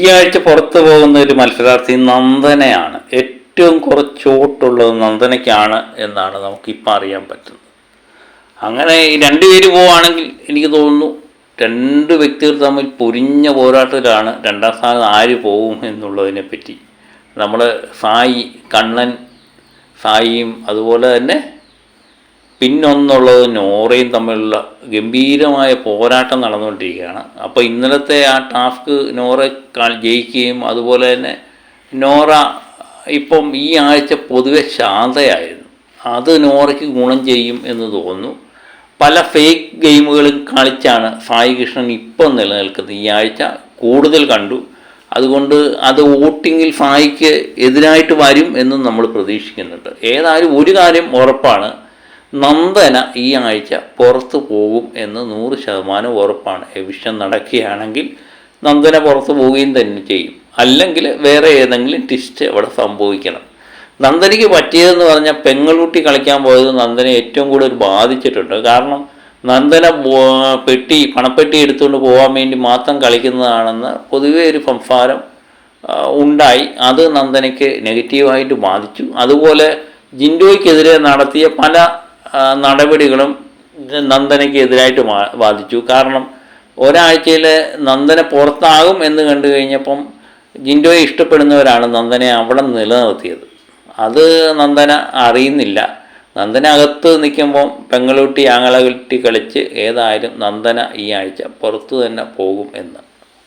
ഈ ആഴ്ച പുറത്തു പോകുന്ന ഒരു മത്സരാർത്ഥി നന്ദനയാണ്. ഏറ്റവും കുറച്ചോട്ടുള്ളത് നന്ദനയ്ക്കാണ് എന്നാണ് നമുക്കിപ്പോൾ അറിയാൻ പറ്റുന്നത്. അങ്ങനെ ഈ രണ്ടുപേര് പോവുകയാണെങ്കിൽ എനിക്ക് തോന്നുന്നു രണ്ട് വ്യക്തികൾ തമ്മിൽ പൊരിഞ്ഞ പോരാട്ടത്തിലാണ് രണ്ടാം സ്ഥാനം ആര് പോവും എന്നുള്ളതിനെപ്പറ്റി. നമ്മൾ സായി കണ്ണൻ സായിയും അതുപോലെ തന്നെ പിന്നൊന്നുള്ളത് നോറയും തമ്മിലുള്ള ഗംഭീരമായ പോരാട്ടം നടന്നുകൊണ്ടിരിക്കുകയാണ്. അപ്പോൾ ഇന്നലത്തെ ആ ടാസ്ക് നോറ ജയിക്കുകയും അതുപോലെ തന്നെ നോറ ഇപ്പം ഈ ആഴ്ച പൊതുവെ ശാന്തയായിരുന്നു. അത് നോറയ്ക്ക് ഗുണം ചെയ്യും എന്ന് തോന്നുന്നു. പല ഫേക്ക് ഗെയിമുകളും കളിച്ചാണ് സായി കൃഷ്ണൻ ഇപ്പം നിലനിൽക്കുന്നത്. ഈ ആഴ്ച കൂടുതൽ കണ്ടു. അതുകൊണ്ട് അത് വോട്ടിങ്ങിൽ സായിക്ക് എതിരായിട്ട് വരും എന്നും നമ്മൾ പ്രതീക്ഷിക്കുന്നുണ്ട്. ഏതായാലും ഒരു കാര്യം ഉറപ്പാണ്. നന്ദന ഈ ആഴ്ച പുറത്തു പോകും എന്ന് നൂറ് ശതമാനം ഉറപ്പാണ്. എവിഷൻ നടക്കുകയാണെങ്കിൽ നന്ദന പുറത്തു പോവുകയും തന്നെ ചെയ്യും. അല്ലെങ്കിൽ വേറെ ഏതെങ്കിലും ട്വിസ്റ്റ് അവിടെ സംഭവിക്കണം. നന്ദനയ്ക്ക് പറ്റിയതെന്ന് പറഞ്ഞാൽ പെങ്ങളുട്ടി കളിക്കാൻ പോയത് നന്ദനെ ഏറ്റവും കൂടുതൽ ബാധിച്ചിട്ടുണ്ട്. കാരണം നന്ദന പെട്ടി പണപ്പെട്ടി എടുത്തുകൊണ്ട് പോകാൻ വേണ്ടി മാത്രം കളിക്കുന്നതാണെന്ന് പൊതുവേ ഒരു സംസാരം ഉണ്ടായി. അത് നന്ദനയ്ക്ക് നെഗറ്റീവായിട്ട് ബാധിച്ചു. അതുപോലെ ജിൻഡോയ്ക്കെതിരെ നടത്തിയ പല നടപടികളും നന്ദനയ്ക്ക് എതിരായിട്ട് ബാധിച്ചു കാരണം ഒരാഴ്ചയിൽ നന്ദന പുറത്താകും എന്ന് കണ്ടു കഴിഞ്ഞപ്പം ജിൻഡോയെ ഇഷ്ടപ്പെടുന്നവരാണ് നന്ദനെ അവിടെ നിലനിർത്തിയത്. അത് നന്ദന അറിയുന്നില്ല. നന്ദന അകത്ത് നിൽക്കുമ്പം പെങ്ങളൂട്ടി ആങ്ങളകുട്ടി കളിച്ച് ഏതായാലും നന്ദന ഈ ആഴ്ച പുറത്തു തന്നെ പോകും എന്ന്.